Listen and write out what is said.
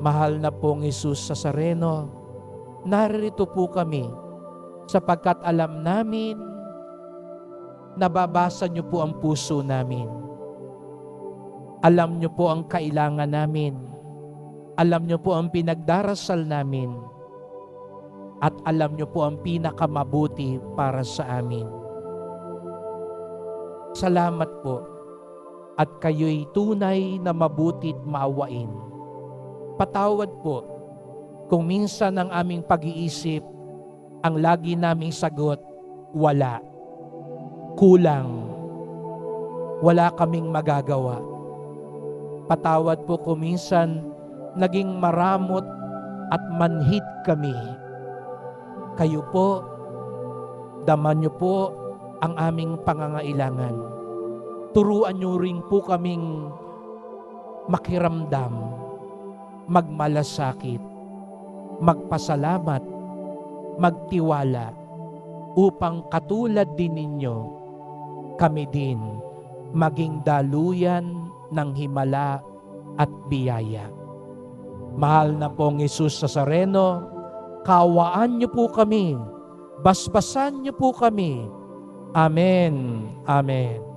Mahal na pong Isus sa Sareno, narito po kami sapagkat alam namin nababasa niyo po ang puso namin. Alam niyo po ang kailangan namin. Alam niyo po ang pinagdarasal namin. At alam niyo po ang pinakamabuti para sa amin. Salamat po at kayo'y tunay na mabutit maawain. Patawad po kung minsan ang aming pag-iisip ang lagi naming sagot, wala. Kulang. Wala kaming magagawa. Patawad po kung minsan naging maramot at manhid kami. Kayo po, daman niyo po ang aming pangangailangan. Turuan niyo rin po kaming makiramdam, magmalasakit, magpasalamat, magtiwala, upang katulad din ninyo, kami din maging daluyan ng himala at biyaya. Mahal na pong Isus sa Sareno, kawaan niyo po kami, basbasan niyo po kami. Amen. Amen.